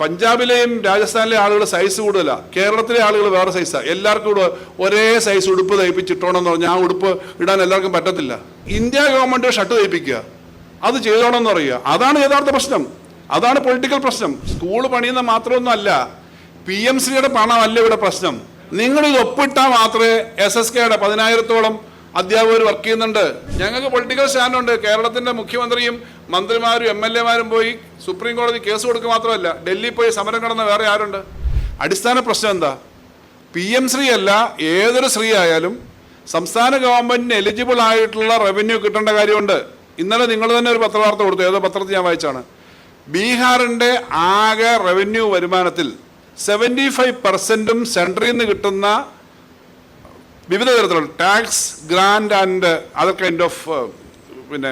പഞ്ചാബിലെയും രാജസ്ഥാനിലെ ആളുകൾ സൈസ് കൂടുതലാണ് കേരളത്തിലെ ആളുകൾ വേറെ സൈസാണ് എല്ലാവർക്കും കൂടെ ഒരേ സൈസ് ഉടുപ്പ് തയ്പ്പിച്ചിട്ടോണമെന്ന് പറഞ്ഞാൽ ആ ഉടുപ്പ് ഇടാൻ എല്ലാവർക്കും പറ്റത്തില്ല. ഇന്ത്യ ഗവൺമെന്റ് ഷർട്ട് തയ്പ്പിക്കുക. അത് ചെയ്തോണമെന്ന് പറയുക. അതാണ് യഥാർത്ഥ പ്രശ്നം. അതാണ് പൊളിറ്റിക്കൽ പ്രശ്നം. സ്കൂൾ പണിയുന്ന മാത്രമൊന്നും അല്ല. പി എം സിയുടെ പണമല്ല ഇവിടെ പ്രശ്നം. നിങ്ങളിത് ഒപ്പിട്ടാൽ മാത്രമേ എസ് എസ് കെയുടെ പതിനായിരത്തോളം അധ്യാപകർ വർക്ക് ചെയ്യുന്നുണ്ട്. ഞങ്ങൾക്ക് പൊളിറ്റിക്കൽ സ്റ്റാൻഡുണ്ട് കേരളത്തിന്റെ മുഖ്യമന്ത്രിയും മന്ത്രിമാരും എം എൽ എമാരും പോയി സുപ്രീം കോടതി കേസ് കൊടുക്കുക മാത്രമല്ല ഡൽഹി പോയി സമരം കടന്ന വേറെ ആരുണ്ട്? അടിസ്ഥാന പ്രശ്നം എന്താ? പി എം ശ്രീ അല്ല ഏതൊരു ശ്രീ ആയാലും സംസ്ഥാന ഗവൺമെന്റിന് എലിജിബിൾ ആയിട്ടുള്ള റവന്യൂ കിട്ടേണ്ട കാര്യമുണ്ട്. ഇന്നലെ നിങ്ങൾ തന്നെ ഒരു പത്രവാർത്ത കൊടുത്തു. ഏതോ പത്രത്തിൽ ഞാൻ വായിച്ചാണ്. ബീഹാറിന്റെ ആകെ റവന്യൂ വരുമാനത്തിൽ സെവന്റി ഫൈവ് പെർസെന്റും സെൻട്രിൽ നിന്ന് കിട്ടുന്ന വിവിധ തരത്തിലുള്ള tax grant and other kind of പിന്നെ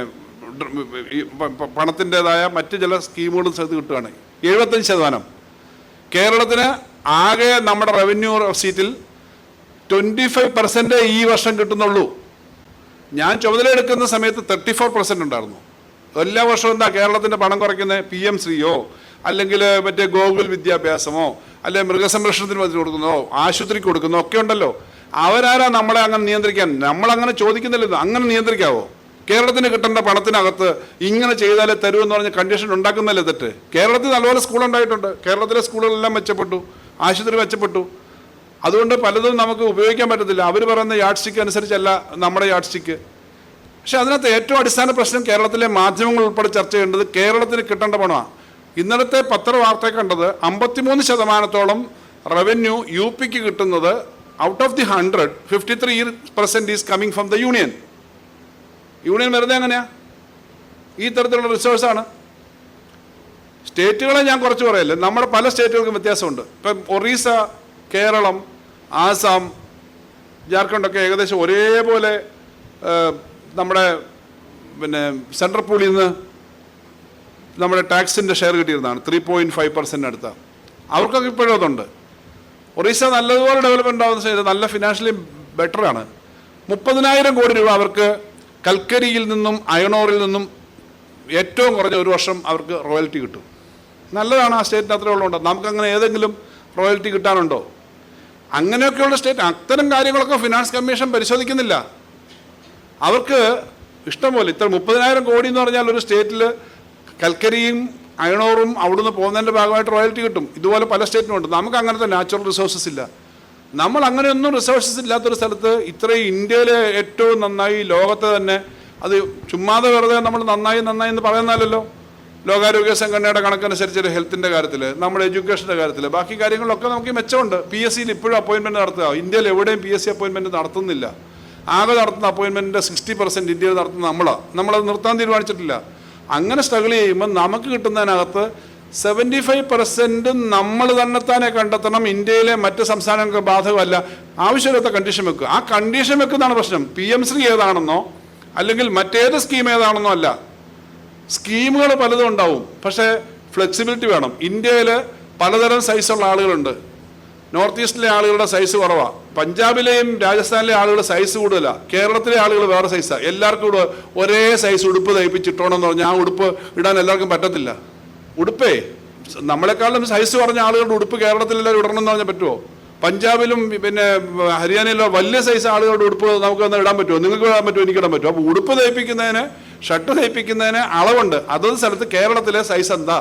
പണത്തിന്റെതായ മറ്റ് ചില സ്കീമുകളും ചേർത്ത് കിട്ടുകയാണ്. എഴുപത്തഞ്ച് ശതമാനം. കേരളത്തിന് ആകെ നമ്മുടെ റവന്യൂ സീറ്റിൽ ട്വന്റി ഫൈവ് പെർസെന്റേ ഈ വർഷം കിട്ടുന്നുള്ളൂ. ഞാൻ ചുമതല എടുക്കുന്ന സമയത്ത് തേർട്ടി ഫോർ പെർസെന്റ് ഉണ്ടായിരുന്നു. എല്ലാ വർഷവും എന്താ കേരളത്തിന്റെ പണം കുറയ്ക്കുന്നത് പി എം ശ്രീയോ അല്ലെങ്കിൽ മറ്റേ ഗോകുൽ വിദ്യാഭ്യാസമോ അല്ലെങ്കിൽ മൃഗസംരക്ഷണത്തിന് പദ്ധതി കൊടുക്കുന്നോ ആശുപത്രിക്ക് കൊടുക്കുന്നോ ഒക്കെ ഉണ്ടല്ലോ. അവരാരാ നമ്മളെ അങ്ങനെ നിയന്ത്രിക്കാൻ? നമ്മളങ്ങനെ ചോദിക്കുന്നില്ല അങ്ങനെ നിയന്ത്രിക്കാവോ? കേരളത്തിന് കിട്ടേണ്ട പണത്തിനകത്ത് ഇങ്ങനെ ചെയ്താലേ തരൂ എന്ന് പറഞ്ഞ കണ്ടീഷൻ ഉണ്ടാക്കുന്നല്ലേ തെറ്റ്? കേരളത്തിൽ നല്ലപോലെ സ്കൂൾ ഉണ്ടായിട്ടുണ്ട്. കേരളത്തിലെ സ്കൂളുകളെല്ലാം മെച്ചപ്പെട്ടു. ആശുപത്രി മെച്ചപ്പെട്ടു. അതുകൊണ്ട് പലതും നമുക്ക് ഉപയോഗിക്കാൻ പറ്റത്തില്ല. അവർ പറയുന്ന യാഡ് സ്റ്റിക്ക് അനുസരിച്ചല്ല നമ്മുടെ യാഡ് സ്റ്റിക്ക് പക്ഷേ അതിനകത്ത് ഏറ്റവും അടിസ്ഥാന പ്രശ്നം കേരളത്തിലെ മാധ്യമങ്ങൾ ഉൾപ്പെടെ ചർച്ച ചെയ്യേണ്ടത് കേരളത്തിന് കിട്ടേണ്ട പണമാണ് ഇന്നലത്തെ പത്രവാർത്ത കണ്ടത് അമ്പത്തിമൂന്ന് ശതമാനത്തോളം റവന്യൂ യു പിക്ക് കിട്ടുന്നത് out of the hundred fifty three percent is coming from the union വെറുതെ എങ്ങനെയാ? ഈ തരത്തിലുള്ള റിസോഴ്സാണ് സ്റ്റേറ്റുകളെ ഞാൻ കുറച്ച് പറയല്ലേ? നമ്മുടെ പല സ്റ്റേറ്റുകൾക്കും വ്യത്യാസമുണ്ട്. ഇപ്പം ഒറീസ കേരളം ആസാം ജാർഖണ്ഡൊക്കെ ഏകദേശം ഒരേപോലെ നമ്മുടെ പിന്നെ സെൻട്രൽ പൂളിൽ നിന്ന് നമ്മുടെ ടാക്സിന്റെ ഷെയർ കിട്ടിയിരുന്നതാണ്. ത്രീ പോയിന്റ് ഫൈവ് പെർസെന്റ് അടുത്ത. അവർക്കൊക്കെ ഇപ്പോഴും അതുണ്ട്. ഒറീസ നല്ലതുപോലെ ഡെവലപ്മെന്റ് ആവുന്ന സമയത്ത് നല്ല ഫിനാൻഷ്യലി ബെറ്ററാണ് മുപ്പതിനായിരം കോടി രൂപ അവർക്ക് കൽക്കരിയിൽ നിന്നും അയണോറിൽ നിന്നും ഏറ്റവും കുറഞ്ഞ ഒരു വർഷം അവർക്ക് റോയൽറ്റി കിട്ടും. നല്ലതാണ് ആ സ്റ്റേറ്റിന് അത്ര ഉള്ളതുകൊണ്ട്. നമുക്കങ്ങനെ ഏതെങ്കിലും റോയൽറ്റി കിട്ടാനുണ്ടോ? അങ്ങനെയൊക്കെയുള്ള സ്റ്റേറ്റ് അത്തരം കാര്യങ്ങളൊക്കെ ഫിനാൻസ് കമ്മീഷൻ പരിശോധിക്കുന്നില്ല. അവർക്ക് ഇഷ്ടംപോലെ ഇത്ര മുപ്പതിനായിരം കോടി എന്ന് പറഞ്ഞാൽ ഒരു സ്റ്റേറ്റിൽ കൽക്കരിയും അയണോറും അവിടുന്ന് പോകുന്നതിന്റെ ഭാഗമായിട്ട് റോയൽറ്റി കിട്ടും. ഇതുപോലെ പല സ്റ്റേറ്റിനും ഉണ്ട്. നമുക്ക് അങ്ങനത്തെ നാച്ചുറൽ റിസോഴ്സസ് ഇല്ല. നമ്മൾ അങ്ങനെയൊന്നും റിസോഴ്സസ് ഇല്ലാത്തൊരു സ്ഥലത്ത് ഇത്രയും ഇന്ത്യയിലെ ഏറ്റവും നന്നായി ലോകത്തെ തന്നെ അത് ചുമ്മാതെ വെറുതെ നമ്മൾ നന്നായി നന്നായി എന്ന് പറയുന്നതല്ലോ ലോകാരോഗ്യ സംഘടനയുടെ കണക്കനുസരിച്ച് ഹെൽത്തിന്റെ കാര്യത്തിൽ നമ്മുടെ എഡ്യൂക്കേഷന്റെ കാര്യത്തിൽ ബാക്കി കാര്യങ്ങളിലൊക്കെ നമുക്ക് മെച്ചമുണ്ട്. പി എസ് സിയിൽ ഇപ്പോഴും അപ്പോയിൻമെന്റ് നടത്തുക. ഇന്ത്യയിൽ എവിടെയും പി എസ് സി അപ്പോയിൻമെന്റ് നടത്തുന്നില്ല. ആകെ നടത്തുന്ന അപ്പോയിൻമെന്റിന്റെ സിക്സ്റ്റി പെർസെന്റ് ഇന്ത്യയിൽ നടത്തുന്ന നമ്മളാണ് നമ്മളത് നിർത്താൻ തീരുമാനിച്ചിട്ടില്ല. അങ്ങനെ സ്ട്രഗിൾ ചെയ്യുമ്പോൾ നമുക്ക് കിട്ടുന്നതിനകത്ത് സെവന്റി ഫൈവ് പെർസെന്റ് നമ്മൾ തന്നെത്താനെ കണ്ടെത്തണം. ഇന്ത്യയിലെ മറ്റ് സംസ്ഥാനങ്ങൾക്ക് ബാധകമല്ല. ആവശ്യമില്ലാത്ത കണ്ടീഷൻ വെക്കുക. ആ കണ്ടീഷൻ വെക്കുന്നതാണ് പ്രശ്നം. പി എം ശ്രീ ഏതാണെന്നോ അല്ലെങ്കിൽ മറ്റേത് സ്കീം ഏതാണെന്നോ അല്ല. സ്കീമുകൾ പലതും ഉണ്ടാവും. പക്ഷേ ഫ്ലെക്സിബിലിറ്റി വേണം. ഇന്ത്യയിൽ പലതരം സൈസുള്ള ആളുകളുണ്ട്. നോർത്ത് ഈസ്റ്റിലെ ആളുകളുടെ സൈസ് കുറവാണ് പഞ്ചാബിലെയും രാജസ്ഥാനിലെ ആളുകൾ സൈസ് കൂടുതലാണ് കേരളത്തിലെ ആളുകൾ വേറെ സൈസാണ് എല്ലാവർക്കും കൂടെ ഒരേ സൈസ് ഉടുപ്പ് തയ്പ്പിച്ചിട്ടോണെന്ന് പറഞ്ഞാൽ ആ ഉടുപ്പ് ഇടാൻ എല്ലാവർക്കും പറ്റത്തില്ല. ഉടുപ്പേ നമ്മളെക്കാളും സൈസ് പറഞ്ഞ ആളുകളുടെ ഉടുപ്പ് കേരളത്തിലെല്ലാവരും ഇടണമെന്ന് പറഞ്ഞാൽ പറ്റുമോ പഞ്ചാബിലും പിന്നെ ഹരിയാനയിലോ വലിയ സൈസ് ആളുകളുടെ ഉടുപ്പ് നമുക്ക് ഒന്ന് ഇടാൻ പറ്റുമോ നിങ്ങൾക്ക് ഇടാൻ പറ്റുമോ എനിക്ക് ഇടാൻ പറ്റുമോ അപ്പോൾ ഉടുപ്പ് തയ്പ്പിക്കുന്നതിന് ഷർട്ട് തയ്പ്പിക്കുന്നതിന് അളവുണ്ട്. അതത് സ്ഥലത്ത് കേരളത്തിലെ സൈസ് എന്താ?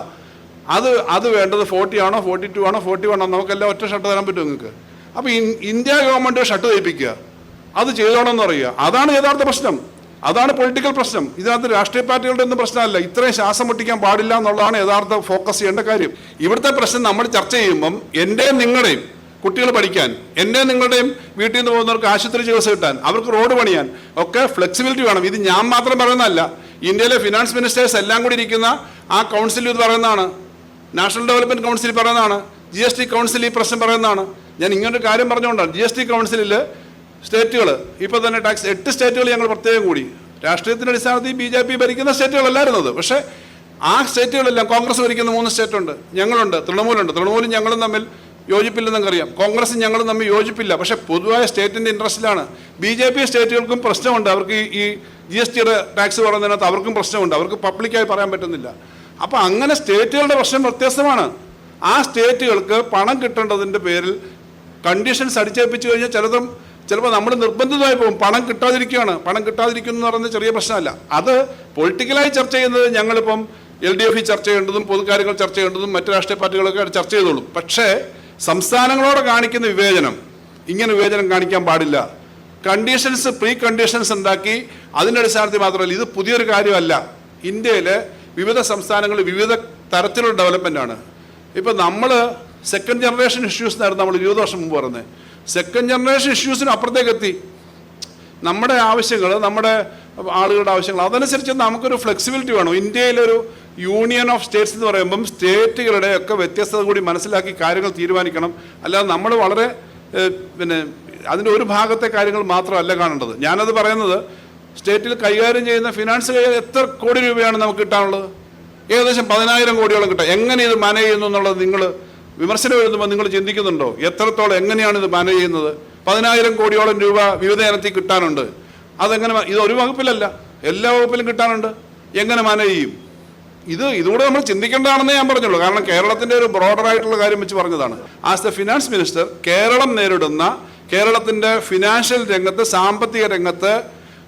അത് അത് വേണ്ടത് ഫോർട്ടി ആണോ ഫോർട്ടി ടു ആണോ ഫോർട്ടി വൺ ആണോ? നമുക്കെല്ലാം ഒറ്റ ഷർട്ട് തരാൻ പറ്റുമോ നിങ്ങൾക്ക്? അപ്പോൾ ഇന്ത്യ ഗവൺമെന്റ് ഷട്ട് തയ്പ്പിക്കുക അത് ചെയ്തോണമെന്ന് പറയുക. അതാണ് യഥാർത്ഥ പ്രശ്നം. അതാണ് പൊളിറ്റിക്കൽ പ്രശ്നം. ഇതിനകത്ത് രാഷ്ട്രീയ പാർട്ടികളുടെ ഒന്നും പ്രശ്നമല്ല. ഇത്രയും ശ്വാസം മുട്ടിക്കാൻ പാടില്ല എന്നുള്ളതാണ് യഥാർത്ഥ ഫോക്കസ് ചെയ്യേണ്ട കാര്യം. ഇവിടുത്തെ പ്രശ്നം നമ്മൾ ചർച്ച ചെയ്യുമ്പം എന്റെയും നിങ്ങളുടെയും കുട്ടികൾ പഠിക്കാൻ എന്റെ നിങ്ങളുടെയും വീട്ടിൽ നിന്ന് പോകുന്നവർക്ക് ആശുപത്രി ചികിത്സ കിട്ടാൻ അവർക്ക് റോഡ് പണിയാൻ ഒക്കെ ഫ്ലെക്സിബിലിറ്റി വേണം. ഇത് ഞാൻ മാത്രം പറയുന്നതല്ല. ഇന്ത്യയിലെ ഫിനാൻസ് മിനിസ്റ്റേഴ്സ് എല്ലാം കൂടി ഇരിക്കുന്ന ആ കൗൺസിൽ ഇത് പറയുന്നതാണ്. നാഷണൽ ഡെവലപ്മെന്റ് കൗൺസിൽ പറയുന്നതാണ്. ജി എസ് ടി കൗൺസിൽ ഈ പ്രശ്നം പറയുന്നതാണ്. ഞാൻ ഇങ്ങനൊരു കാര്യം പറഞ്ഞുകൊണ്ടാണ്. ജി എസ് ടി കൗൺസിലിൽ സ്റ്റേറ്റുകൾ ഇപ്പോൾ തന്നെ ടാക്സ് എട്ട് സ്റ്റേറ്റുകൾ ഞങ്ങൾ പ്രത്യേകം കൂടി. രാഷ്ട്രീയത്തിന്റെ അടിസ്ഥാനത്തിൽ ബി ജെ പി ഭരിക്കുന്ന സ്റ്റേറ്റുകളല്ലായിരുന്നത് പക്ഷേ ആ സ്റ്റേറ്റുകളെല്ലാം കോൺഗ്രസ് ഭരിക്കുന്ന മൂന്ന് സ്റ്റേറ്റുണ്ട്. ഞങ്ങളുണ്ട് തൃണമൂലുണ്ട്. തൃണമൂലും ഞങ്ങളും തമ്മിൽ യോജിപ്പില്ലെന്നൊക്കെ അറിയാം കോൺഗ്രസും ഞങ്ങളും തമ്മിൽ യോജിപ്പില്ല. പക്ഷേ പൊതുവായ സ്റ്റേറ്റിന്റെ ഇൻട്രസ്റ്റിലാണ്. ബി ജെ പി സ്റ്റേറ്റുകൾക്കും പ്രശ്നമുണ്ട്. അവർക്ക് ഈ ജി എസ് ടിയുടെ ടാക്സ് പറയുന്നതിനകത്ത് അവർക്കും പ്രശ്നമുണ്ട്. അവർക്ക് പബ്ലിക്കായി പറയാൻ പറ്റുന്നില്ല. അപ്പോൾ അങ്ങനെ സ്റ്റേറ്റുകളുടെ പ്രശ്നം വ്യത്യസ്തമാണ്. ആ സ്റ്റേറ്റുകൾക്ക് പണം കിട്ടേണ്ടതിന്റെ പേരിൽ കണ്ടീഷൻസ് അടിച്ചേൽപ്പിച്ചു കഴിഞ്ഞാൽ ചിലതും ചിലപ്പോൾ നമ്മൾ നിർബന്ധിതമായി പോകും. പണം കിട്ടാതിരിക്കുകയാണ്. പണം കിട്ടാതിരിക്കുന്നു എന്ന് പറയുന്നത് ചെറിയ പ്രശ്നമല്ല. അത് പൊളിറ്റിക്കലായി ചർച്ച ചെയ്യുന്നത് ഞങ്ങളിപ്പം എൽ ഡി എഫ് ചർച്ച ചെയ്യേണ്ടതും പൊതുകാര്യങ്ങൾ ചർച്ച ചെയ്യേണ്ടതും മറ്റു രാഷ്ട്രീയ പാർട്ടികളൊക്കെ ചർച്ച ചെയ്തോളും. പക്ഷേ സംസ്ഥാനങ്ങളോട് കാണിക്കുന്ന വിവേചനം ഇങ്ങനെ വിവേചനം കാണിക്കാൻ പാടില്ല. കണ്ടീഷൻസ് പ്രീ കണ്ടീഷൻസ് ഉണ്ടാക്കി അതിന്റെ അടിസ്ഥാനത്തിൽ മാത്രമല്ല ഇത് പുതിയൊരു കാര്യമല്ല. ഇന്ത്യയിലെ വിവിധ സംസ്ഥാനങ്ങളിൽ വിവിധ തരത്തിലുള്ള ഡെവലപ്മെന്റ് ആണ് ഇപ്പം നമ്മൾ സെക്കൻഡ് ജനറേഷൻ ഇഷ്യൂസ് എന്നായിരുന്നു നമ്മൾ ഇരുപത് വർഷം മുമ്പ് പറഞ്ഞത് സെക്കൻഡ് ജനറേഷൻ ഇഷ്യൂസിന് അപ്പുറത്തേക്ക് എത്തി. നമ്മുടെ ആവശ്യങ്ങൾ നമ്മുടെ ആളുകളുടെ ആവശ്യങ്ങൾ അതനുസരിച്ച് നമുക്കൊരു ഫ്ലെക്സിബിലിറ്റി വേണം. ഇന്ത്യയിലൊരു യൂണിയൻ ഓഫ് സ്റ്റേറ്റ്സ് എന്ന് പറയുമ്പം സ്റ്റേറ്റുകളുടെ ഒക്കെ വ്യത്യസ്തത കൂടി മനസ്സിലാക്കി കാര്യങ്ങൾ തീരുമാനിക്കണം. അല്ലാതെ നമ്മൾ വളരെ പിന്നെ അതിന്റെ ഒരു ഭാഗത്തെ കാര്യങ്ങൾ മാത്രമല്ല കാണേണ്ടത്. ഞാനത് പറയുന്നത് സ്റ്റേറ്റിൽ കൈകാര്യം ചെയ്യുന്ന ഫിനാൻസ് എത്ര കോടി രൂപയാണ് നമുക്ക് കിട്ടാനുള്ളത്? ഏകദേശം പതിനായിരം കോടിയോളം കിട്ടാം. എങ്ങനെ ഇത് മാനേജ് ചെയ്യുന്നു എന്നുള്ളത് നിങ്ങൾ വിമർശനം എഴുതുമ്പോൾ നിങ്ങൾ ചിന്തിക്കുന്നുണ്ടോ? എത്രത്തോളം എങ്ങനെയാണ് ഇത് മാനേജ് ചെയ്യുന്നത്? പതിനായിരം കോടിയോളം രൂപ വിവിധ ഇനത്തിൽ കിട്ടാനുണ്ട്. അതെങ്ങനെ ഇത് ഒരു വകുപ്പിലല്ല. എല്ലാ വകുപ്പിലും കിട്ടാനുണ്ട്. എങ്ങനെ മാനേജ് ചെയ്യും? ഇത് ഇതുകൂടെ നമ്മൾ ചിന്തിക്കേണ്ടതാണെന്ന് ഞാൻ പറഞ്ഞുള്ളൂ. കാരണം കേരളത്തിന്റെ ഒരു ബ്രോഡർ ആയിട്ടുള്ള കാര്യം വെച്ച് പറഞ്ഞതാണ്. As the finance minister Keralam നേരിടുന്ന കേരളത്തിന്റെ ഫിനാൻഷ്യൽ രംഗത്ത് സാമ്പത്തിക രംഗത്ത്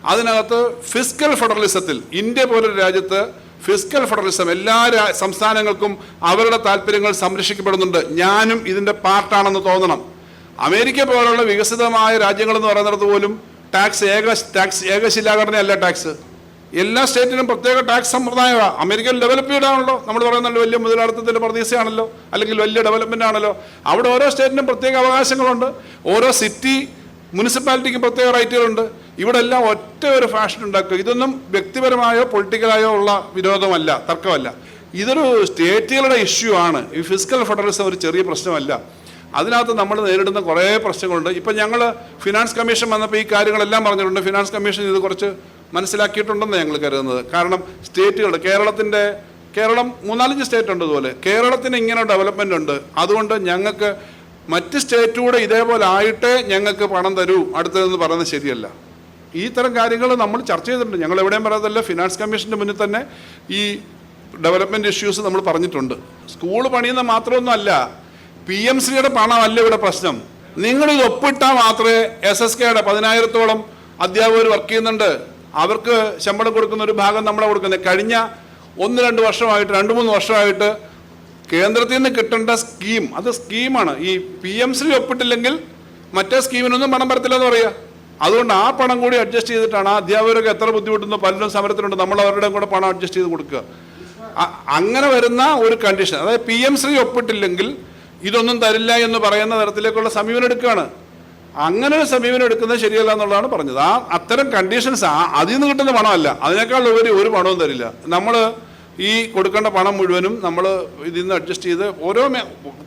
അതിനകത്ത് ഫിസിക്കൽ ഫെഡറലിസത്തിൽ ഇന്ത്യ പോലൊരു രാജ്യത്ത് ഫിസിക്കൽ ഫെഡറലിസം എല്ലാ സംസ്ഥാനങ്ങൾക്കും അവരുടെ താല്പര്യങ്ങൾ സംരക്ഷിക്കപ്പെടുന്നുണ്ട്. ഞാനും ഇതിന്റെ പാർട്ടാണെന്ന് തോന്നണം. അമേരിക്ക പോലുള്ള വികസിതമായ രാജ്യങ്ങൾ എന്ന് പറയുന്നിടത്ത് പോലും ടാക്സ് ഏക ടാക്സ് ഏകശിലാഘടനയല്ല ടാക്സ്. എല്ലാ സ്റ്റേറ്റിനും പ്രത്യേക ടാക്സ് സമ്പ്രദായമാണ് അമേരിക്കൻ ഡെവലപ്പ് ചെയ്താണല്ലോ നമ്മൾ പറയുന്നുണ്ട് വലിയ മുതലാളിത്തത്തിന്റെ പ്രതീക്ഷയാണല്ലോ. അല്ലെങ്കിൽ വലിയ ഡെവലപ്മെന്റ് ആണല്ലോ. അവിടെ ഓരോ സ്റ്റേറ്റിനും പ്രത്യേക അവകാശങ്ങളുണ്ട്. ഓരോ സിറ്റി മുനിസിപ്പാലിറ്റിക്കും പ്രത്യേക റൈറ്റുകളുണ്ട്. ഇവിടെ എല്ലാം ഒറ്റ ഒരു ഫാഷൻ ഉണ്ടാക്കുക. ഇതൊന്നും വ്യക്തിപരമായോ പൊളിറ്റിക്കലായോ ഉള്ള വിരോധമല്ല തർക്കമല്ല. ഇതൊരു സ്റ്റേറ്റുകളുടെ ഇഷ്യൂ ആണ്. ഈ ഫിസിക്കൽ ഫെഡറലിസം ഒരു ചെറിയ പ്രശ്നമല്ല. അതിനകത്ത് നമ്മൾ നേരിടുന്ന കുറേ പ്രശ്നങ്ങളുണ്ട്. ഇപ്പം ഞങ്ങൾ ഫിനാൻസ് കമ്മീഷൻ വന്നപ്പോൾ ഈ കാര്യങ്ങളെല്ലാം പറഞ്ഞിട്ടുണ്ട്. ഫിനാൻസ് കമ്മീഷൻ ഇത് കുറച്ച് മനസ്സിലാക്കിയിട്ടുണ്ടെന്ന് ഞങ്ങൾ കരുതുന്നത്. കാരണം സ്റ്റേറ്റുകളുടെ കേരളത്തിന്റെ കേരളം മൂന്നാലഞ്ച് സ്റ്റേറ്റ് ഉണ്ട് ഇതുപോലെ. കേരളത്തിന് ഇങ്ങനെ ഡെവലപ്മെന്റ് ഉണ്ട്. അതുകൊണ്ട് ഞങ്ങൾക്ക് മറ്റ് സ്റ്റേറ്റ് കൂടെ ഇതേപോലെ ആയിട്ടേ ഞങ്ങൾക്ക് പണം തരൂ. അടുത്തതെന്ന് പറയുന്നത് ശരിയല്ല. ഈ തരം കാര്യങ്ങൾ നമ്മൾ ചർച്ച ചെയ്തിട്ടുണ്ട്. ഞങ്ങൾ എവിടെയും പറയാതല്ല ഫിനാൻസ് കമ്മീഷന്റെ മുന്നിൽ തന്നെ ഈ ഡെവലപ്മെന്റ് ഇഷ്യൂസ് നമ്മൾ പറഞ്ഞിട്ടുണ്ട്. സ്കൂൾ പണിയുന്ന മാത്രമൊന്നും അല്ല പി എം സിയുടെ പണമല്ല ഇവിടെ പ്രശ്നം. നിങ്ങൾ ഇത് ഒപ്പിട്ടാൽ മാത്രമേ എസ് എസ് കെയുടെ പതിനായിരത്തോളം അധ്യാപകർ വർക്ക് ചെയ്യുന്നുണ്ട്. അവർക്ക് ശമ്പളം കൊടുക്കുന്ന ഒരു ഭാഗം നമ്മളെ കൊടുക്കുന്നത്. കഴിഞ്ഞ ഒന്ന് രണ്ട് വർഷമായിട്ട് രണ്ട് മൂന്ന് വർഷമായിട്ട് കേന്ദ്രത്തിൽ നിന്ന് കിട്ടേണ്ട സ്കീം അത് സ്കീമാണ് ഈ പി എം ശ്രീ ഒപ്പിട്ടില്ലെങ്കിൽ മറ്റേ സ്കീമിനൊന്നും പണം വരത്തില്ല എന്ന് പറയുക. അതുകൊണ്ട് ആ പണം കൂടി അഡ്ജസ്റ്റ് ചെയ്തിട്ടാണ് ആ അധ്യാപകരൊക്കെ എത്ര ബുദ്ധിമുട്ടുന്നു പലരും സമരത്തിലുണ്ട് നമ്മൾ അവരുടെ കൂടെ പണം അഡ്ജസ്റ്റ് ചെയ്ത് കൊടുക്കുക. അങ്ങനെ വരുന്ന ഒരു കണ്ടീഷൻ അതായത് പി എം ശ്രീ ഒപ്പിട്ടില്ലെങ്കിൽ ഇതൊന്നും തരില്ല എന്ന് പറയുന്ന തരത്തിലേക്കുള്ള സമീപനം എടുക്കുകയാണ്. അങ്ങനെ ഒരു സമീപനം എടുക്കുന്നത് ശരിയല്ല എന്നുള്ളതാണ് പറഞ്ഞത്. ആ അത്തരം കണ്ടീഷൻസ് അതിൽ നിന്ന് കിട്ടുന്ന പണമല്ല. അതിനേക്കാൾ ഉപരി ഒരു പണവും തരില്ല. നമ്മൾ ഈ കൊടുക്കേണ്ട പണം മുഴുവനും നമ്മൾ ഇതിൽ നിന്ന് അഡ്ജസ്റ്റ് ചെയ്ത് ഓരോ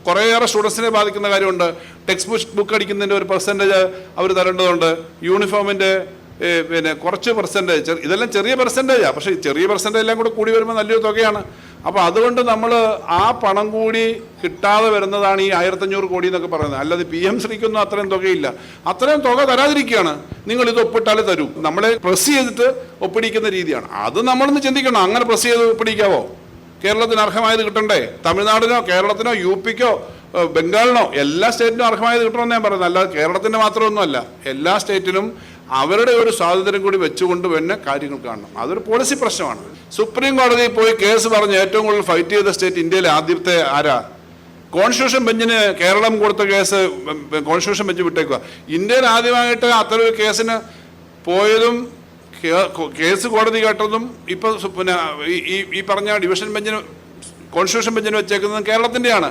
കുറേയേറെ സ്റ്റുഡൻസിനെ ബാധിക്കുന്ന കാര്യമുണ്ട്. ടെക്സ്റ്റ് ബുക്ക് ബുക്ക് അടിക്കുന്നതിന്റെ ഒരു പെർസെന്റേജ് അവർ തരേണ്ടതുണ്ട്. യൂണിഫോമിന്റെ പിന്നെ കുറച്ച് പെർസെന്റേജ് ഇതെല്ലാം ചെറിയ പെർസെന്റേജാണ് പക്ഷേ ചെറിയ പെർസെന്റേജ് എല്ലാം കൂടെ കൂടി വരുമ്പോൾ നല്ലൊരു തുകയാണ്. അപ്പോൾ അതുകൊണ്ട് നമ്മൾ ആ പണം കൂടി കിട്ടാതെ വരുന്നതാണ് ഈ ആയിരത്തഞ്ഞൂറ് കോടി എന്നൊക്കെ പറയുന്നത്. അല്ലാതെ പി എം ശ്രീക്കൊന്നും അത്രയും തുകയില്ല. അത്രയും തുക തരാതിരിക്കുകയാണ്. നിങ്ങൾ ഇത് ഒപ്പിട്ടാലേ തരൂ. നമ്മളെ പ്രസ് ചെയ്തിട്ട് ഒപ്പിടിക്കുന്ന രീതിയാണ്. അത് നമ്മളൊന്ന് ചിന്തിക്കണം. അങ്ങനെ പ്രസ് ചെയ്ത് ഒപ്പിടിക്കാവോ? കേരളത്തിന് അർഹമായത് കിട്ടണ്ടേ? തമിഴ്നാടിനോ കേരളത്തിനോ യു പിക്കോ ബംഗാളിനോ എല്ലാ സ്റ്റേറ്റിനും അർഹമായത് കിട്ടണമെന്ന് ഞാൻ പറയുന്നത് അല്ലാതെ കേരളത്തിന്റെ മാത്രമൊന്നുമല്ല. എല്ലാ സ്റ്റേറ്റിനും അവരുടെ ഒരു സ്വാതന്ത്ര്യം കൂടി വെച്ചുകൊണ്ട് തന്നെ കാര്യങ്ങൾ കാണണം. അതൊരു പോളിസി പ്രശ്നമാണ്. സുപ്രീം കോടതിയിൽ പോയി കേസ് പറഞ്ഞ് ഏറ്റവും കൂടുതൽ ഫൈറ്റ് ചെയ്ത സ്റ്റേറ്റ് ഇന്ത്യയിലെ ആദ്യത്തെ ആരാ? കോൺസ്റ്റിറ്റ്യൂഷൻ ബെഞ്ചിന് കേരളം കൊടുത്ത കേസ് കോൺസ്റ്റിറ്റ്യൂഷൻ ബെഞ്ച് വിട്ടേക്കുക ഇന്ത്യയിൽ ആദ്യമായിട്ട് അത്തരം ഒരു കേസിന് പോയതും കേസ് കോടതി കേട്ടതും ഇപ്പൊ സു- പിന്നെ ഈ ഈ പറഞ്ഞ ഡിവിഷൻ ബെഞ്ചിന് കോൺസ്റ്റിറ്റ്യൂഷൻ ബെഞ്ചിന് വെച്ചേക്കുന്നതും കേരളത്തിന്റെയാണ്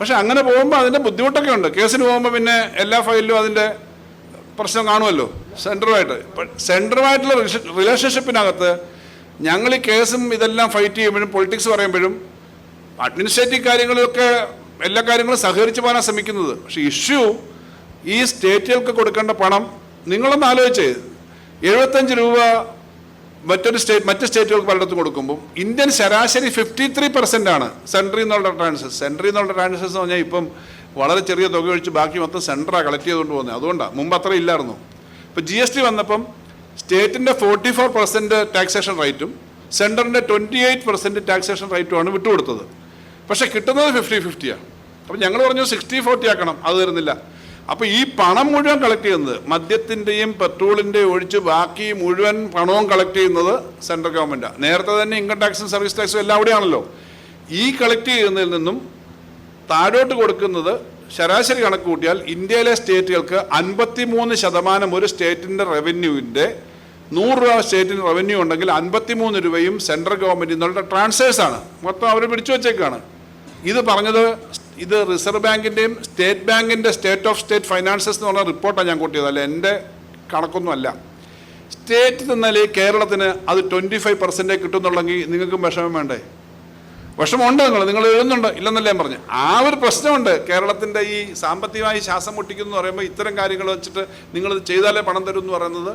പക്ഷെ അങ്ങനെ പോകുമ്പോൾ അതിന്റെ ബുദ്ധിമുട്ടൊക്കെ ഉണ്ട്. കേസിന് പോകുമ്പോൾ പിന്നെ എല്ലാ ഫയലിലും അതിന്റെ പ്രശ്നം കാണുമല്ലോ. സെന്ററുമായിട്ട് സെന്ററുമായിട്ടുള്ള റിലേഷൻഷിപ്പിനകത്ത് ഞങ്ങൾ ഈ കേസും ഇതെല്ലാം ഫൈറ്റ് ചെയ്യുമ്പോഴും പൊളിറ്റിക്സ് പറയുമ്പോഴും അഡ്മിനിസ്ട്രേറ്റീവ് കാര്യങ്ങളിലൊക്കെ എല്ലാ കാര്യങ്ങളും സഹകരിച്ച് പോകാനാണ് ശ്രമിക്കുന്നത്. പക്ഷേ ഇഷ്യൂ ഈ സ്റ്റേറ്റുകൾക്ക് കൊടുക്കേണ്ട പണം നിങ്ങളൊന്ന് ആലോചിച്ചേ. എഴുപത്തഞ്ച് രൂപ മറ്റൊരു സ്റ്റേറ്റ് മറ്റ് സ്റ്റേറ്റുകൾക്ക് പലയിടത്തും കൊടുക്കുമ്പോൾ ഇന്ത്യൻ ശരാശരി ഫിഫ്റ്റി ത്രീ പെർസെന്റ് ആണ് സെൻട്രിൽ നിന്നുള്ള ട്രാൻസ്ഫേഴ്സ് സെൻട്രിൽ നിന്നുള്ള ട്രാൻസ്ഫേഴ്സ് എന്ന് പറഞ്ഞാൽ ഇപ്പം വളരെ ചെറിയ തുക ഒഴിച്ച് ബാക്കി മൊത്തം സെൻട്രാണ് കളക്ട് ചെയ്തുകൊണ്ട് പോകുന്നത്. അതുകൊണ്ടാണ് മുമ്പ് അത്ര ഇല്ലായിരുന്നു. ഇപ്പോൾ ജി എസ് ടി വന്നപ്പം സ്റ്റേറ്റിന്റെ ഫോർട്ടി ഫോർ പെർസെന്റ് ടാക്സേഷൻ റൈറ്റും സെന്ററിന്റെ ട്വന്റി എയ്റ്റ് പെർസെന്റ് ടാക്സേഷൻ റൈറ്റുമാണ് വിട്ടുകൊടുത്തത്. പക്ഷേ കിട്ടുന്നത് ഫിഫ്റ്റി ഫിഫ്റ്റിയാണ് അപ്പം ഞങ്ങൾ പറഞ്ഞു സിക്സ്റ്റി ഫോർട്ടി ആക്കണം അത് തരുന്നില്ല അപ്പോൾ ഈ പണം മുഴുവൻ കളക്ട് ചെയ്യുന്നത് മദ്യത്തിന്റെയും പെട്രോളിന്റെയും ഒഴിച്ച് ബാക്കി മുഴുവൻ പണവും കളക്ട് ചെയ്യുന്നത് സെൻട്രൽ ഗവൺമെന്റാണ് നേരത്തെ തന്നെ ഇൻകം ടാക്സും സർവീസ് ടാക്സും എല്ലാം അവിടെയാണല്ലോ. ഈ കളക്ട് ചെയ്യുന്നതിൽ നിന്നും താഴോട്ട് കൊടുക്കുന്നത് ശരാശരി കണക്ക് കൂട്ടിയാൽ ഇന്ത്യയിലെ സ്റ്റേറ്റുകൾക്ക് അൻപത്തി മൂന്ന് ശതമാനം ഒരു സ്റ്റേറ്റിന്റെ റവന്യൂവിന്റെ നൂറ് രൂപ സ്റ്റേറ്റിന് റവന്യൂ ഉണ്ടെങ്കിൽ അൻപത്തി മൂന്ന് രൂപയും സെൻട്രൽ ഗവൺമെന്റ് നിന്നുള്ള ട്രാൻസ്ഫേഴ്സാണ് മൊത്തം അവർ പിടിച്ചു വച്ചേക്കാണ്. ഇത് പറഞ്ഞത് ഇത് റിസർവ് ബാങ്കിന്റെയും സ്റ്റേറ്റ് ബാങ്കിന്റെ സ്റ്റേറ്റ് ഓഫ് സ്റ്റേറ്റ് ഫൈനാൻസസ് എന്ന് പറഞ്ഞ റിപ്പോർട്ടാണ് ഞാൻ കൂട്ടിയത്. അല്ല എന്റെ കണക്കൊന്നുമല്ല സ്റ്റേറ്റ് നിന്നാൽ കേരളത്തിന് അത് ട്വന്റി ഫൈവ് പെർസെന്റേ കിട്ടുന്നുള്ളെങ്കിൽ നിങ്ങൾക്കും വിഷമം വേണ്ടേ? വിഷമമുണ്ട് നിങ്ങൾ നിങ്ങൾ എഴുതുന്നുണ്ട് ഇല്ലെന്നല്ലേ ഞാൻ പറഞ്ഞു. ആ ഒരു പ്രശ്നമുണ്ട്. കേരളത്തിന്റെ ഈ സാമ്പത്തികമായി ശ്വാസം മുട്ടിക്കുന്നു പറയുമ്പോൾ ഇത്തരം കാര്യങ്ങൾ വെച്ചിട്ട് നിങ്ങളിത് ചെയ്താലേ പണം തരും എന്ന് പറയുന്നത്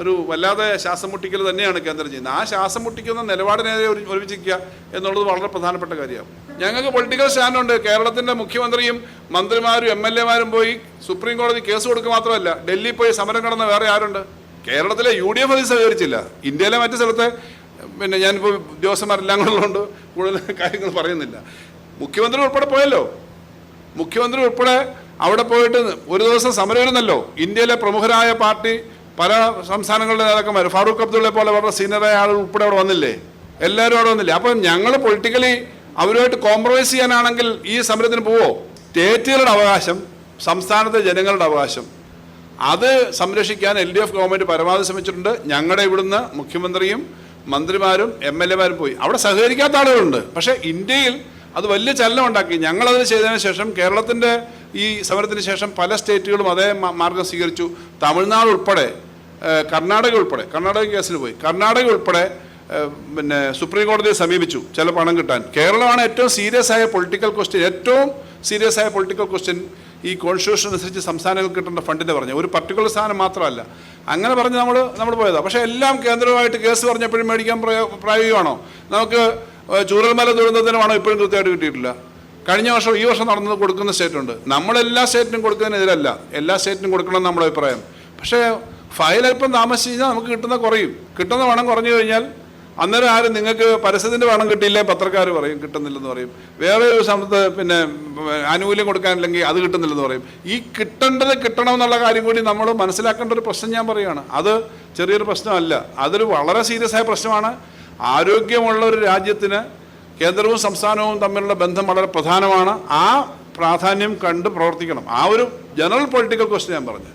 ഒരു വല്ലാതെ ശ്വാസം മുട്ടിക്കൽ തന്നെയാണ് കേന്ദ്രം ചെയ്യുന്നത്. ആ ശ്വാസം മുട്ടിക്കുന്ന നിലപാടിനെതിരെ ഒരു ഒരുമിച്ചിരിക്കുക എന്നുള്ളത് വളരെ പ്രധാനപ്പെട്ട കാര്യമാണ്. ഞങ്ങൾക്ക് പൊളിറ്റിക്കൽ സ്റ്റാൻഡുണ്ട് കേരളത്തിന്റെ മുഖ്യമന്ത്രിയും മന്ത്രിമാരും എം എൽ എമാരും പോയി സുപ്രീം കോടതി കേസ് കൊടുക്കുക മാത്രമല്ല ഡൽഹി പോയി സമരം കടന്ന വേറെ ആരുണ്ട്? കേരളത്തിലെ യു ഡി എഫ് അത് സഹകരിച്ചില്ല. ഇന്ത്യയിലെ മറ്റു സ്ഥലത്തെ പിന്നെ ഞാനിപ്പോൾ ഉദ്യോഗസ്ഥന്മാരെല്ലാം കൂടെ ഉള്ളതുകൊണ്ട് കൂടുതൽ കാര്യങ്ങൾ പറയുന്നില്ല. മുഖ്യമന്ത്രി ഉൾപ്പെടെ പോയല്ലോ. മുഖ്യമന്ത്രി ഉൾപ്പെടെ അവിടെ പോയിട്ട് ഒരു ദിവസം സമരമിരുന്നല്ലോ ഇന്ത്യയിലെ പ്രമുഖരായ പാർട്ടി പല സംസ്ഥാനങ്ങളുടെ നേതാക്കന്മാർ ഫാറൂഖ് അബ്ദുള്ള പോലെ വളരെ സീനിയറായ ആളുകൾ ഉൾപ്പെടെ അവിടെ വന്നില്ലേ? എല്ലാവരും അവിടെ വന്നില്ലേ? അപ്പം ഞങ്ങൾ പൊളിറ്റിക്കലി അവരുമായിട്ട് കോംപ്രമൈസ് ചെയ്യാനാണെങ്കിൽ ഈ സമരത്തിന് പോവോ? സ്റ്റേറ്റുകളുടെ അവകാശം സംസ്ഥാനത്തെ ജനങ്ങളുടെ അവകാശം. അത് സംരക്ഷിക്കാൻ എൽ ഡി എഫ് ഗവൺമെന്റ് പരമാവധി ശ്രമിച്ചിട്ടുണ്ട്. ഞങ്ങളുടെ ഇവിടുന്ന് മുഖ്യമന്ത്രിയും മന്ത്രിമാരും എം എൽ എമാരും പോയി. അവിടെ സഹകരിക്കാത്ത ആളുകളുണ്ട്. പക്ഷേ ഇന്ത്യയിൽ അത് വലിയ ചലനം ഉണ്ടാക്കി ഞങ്ങളതിന് ചെയ്തതിന് ശേഷം കേരളത്തിന്റെ ഈ സമരത്തിന് ശേഷം പല സ്റ്റേറ്റുകളും അതേ മാർഗം സ്വീകരിച്ചു. തമിഴ്നാട് ഉൾപ്പെടെ കർണാടക ഉൾപ്പെടെ കർണാടക കേസിൽ പോയി. കർണാടക ഉൾപ്പെടെ പിന്നെ സുപ്രീം കോടതിയെ സമീപിച്ചു ചില പണം കിട്ടാൻ. കേരളമാണ് ഏറ്റവും സീരിയസ് ആയ പൊളിറ്റിക്കൽ ക്വസ്റ്റ്യൻ ഏറ്റവും സീരിയസ് ആയ പൊളിറ്റിക്കൽ ക്വസ്റ്റ്യൻ ഈ കോൺസ്റ്റിറ്റ്യൂഷൻ അനുസരിച്ച് സംസ്ഥാനങ്ങൾക്ക് കിട്ടേണ്ട ഫണ്ടിന്റെ പറഞ്ഞു. ഒരു പർട്ടിക്കുലർ സാധനം മാത്രമല്ല. അങ്ങനെ പറഞ്ഞ് നമ്മൾ നമ്മൾ പോയതാണ് പക്ഷേ എല്ലാം കേന്ദ്രമായിട്ട് കേസ് പറഞ്ഞപ്പോഴും മേടിക്കാൻ പ്രയോ- പ്രായോഗികമാണോ? നമുക്ക് ചൂരൽമല ദുരന്തത്തിനുമാണോ ഇപ്പോഴും കൃത്യമായിട്ട് കിട്ടിയിട്ടില്ല. കഴിഞ്ഞ വർഷം ഈ വർഷം നടന്നത് കൊടുക്കുന്ന സ്റ്റേറ്റുണ്ട് നമ്മളെല്ലാ സ്റ്റേറ്റിനും കൊടുക്കുന്നതിനെതിരല്ല. എല്ലാ സ്റ്റേറ്റിനും കൊടുക്കണം നമ്മുടെ അഭിപ്രായം. പക്ഷേ ഫയൽ അല്പം താമസിച്ച് കഴിഞ്ഞാൽ നമുക്ക് കിട്ടുന്ന കുറയും. കിട്ടുന്ന പണം കുറഞ്ഞു കഴിഞ്ഞാൽ അന്നേരം ആരും നിങ്ങൾക്ക് പരസ്യത്തിന്റെ പണം കിട്ടിയില്ലേ? പത്രക്കാർ പറയും കിട്ടുന്നില്ലെന്ന് പറയും. വേറെ ഒരു സമയത്ത് പിന്നെ ആനുകൂല്യം കൊടുക്കാനില്ലെങ്കിൽ അത് കിട്ടുന്നില്ലെന്ന് പറയും. ഈ കിട്ടേണ്ടത് കിട്ടണം എന്നുള്ള കാര്യം കൂടി നമ്മൾ മനസ്സിലാക്കേണ്ട ഒരു പ്രശ്നം ഞാൻ പറയുകയാണ്. അത് ചെറിയൊരു പ്രശ്നമല്ല. അതൊരു വളരെ സീരിയസ് ആയ പ്രശ്നമാണ്. ആരോഗ്യമുള്ള ഒരു രാജ്യത്തിന് കേന്ദ്രവും സംസ്ഥാനവും തമ്മിലുള്ള ബന്ധം വളരെ പ്രധാനമാണ്. ആ പ്രാധാന്യം കണ്ട് പ്രവർത്തിക്കണം. ആ ഒരു ജനറൽ പൊളിറ്റിക്കൽ ക്വസ്റ്റ്യൻ ഞാൻ പറഞ്ഞു.